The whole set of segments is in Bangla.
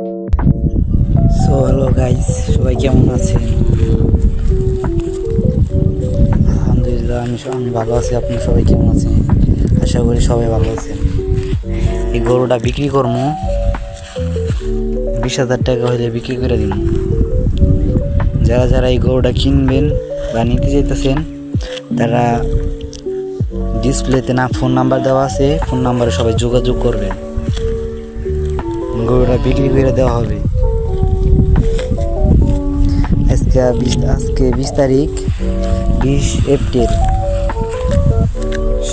সো হ্যালো গাইস সবাই কেমন আছেন? আলহামদুলিল্লাহ, আমি আমি ভালো আছি, আপনার সবাই কেমন আছেন? আশা করি সবাই ভালো আছেন। এই গরুটা বিক্রি করব বিশ হাজার টাকা হলে বিক্রি করে দিব যারা যারা এই গরুটা কিনবেন বা নিতে যেতেছেন তারা ডিসপ্লেতে না ফোন নাম্বার দেওয়া আছে ফোন নাম্বারে সবাই যোগাযোগ করবেন। গরুটা বিক্রি করে দেওয়া হবে। আজকে বিশ আজকে বিশ তারিখ, বিশ এপ্রিল।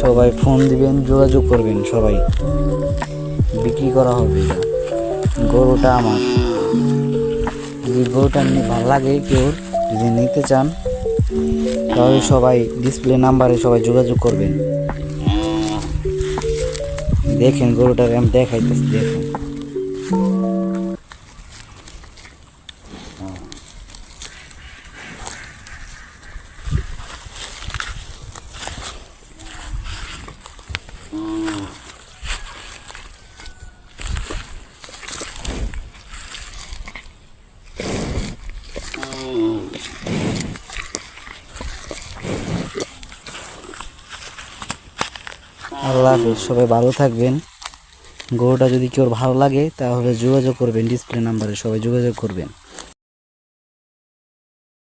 সবাই ফোন দিবেন, যোগাযোগ করবেন সবাই। বিক্রি করা হবে গরুটা আমার। যদি গরুটা নিয়ে ভালো লাগে কেউ যদি নিতে চান, তাহলে সবাই ডিসপ্লে নাম্বারে সবাই যোগাযোগ করবেন। দেখেন গরুটাকে আমি দেখাইতেছি, দেখেন। আল্লাহ হাফিজ, সবাই ভালো থাকবেন। গরুটা যদি কেউ ভালো লাগে, তাহলে যোগাযোগ করবেন ডিসপ্লে নাম্বারে সবাই যোগাযোগ করবেন।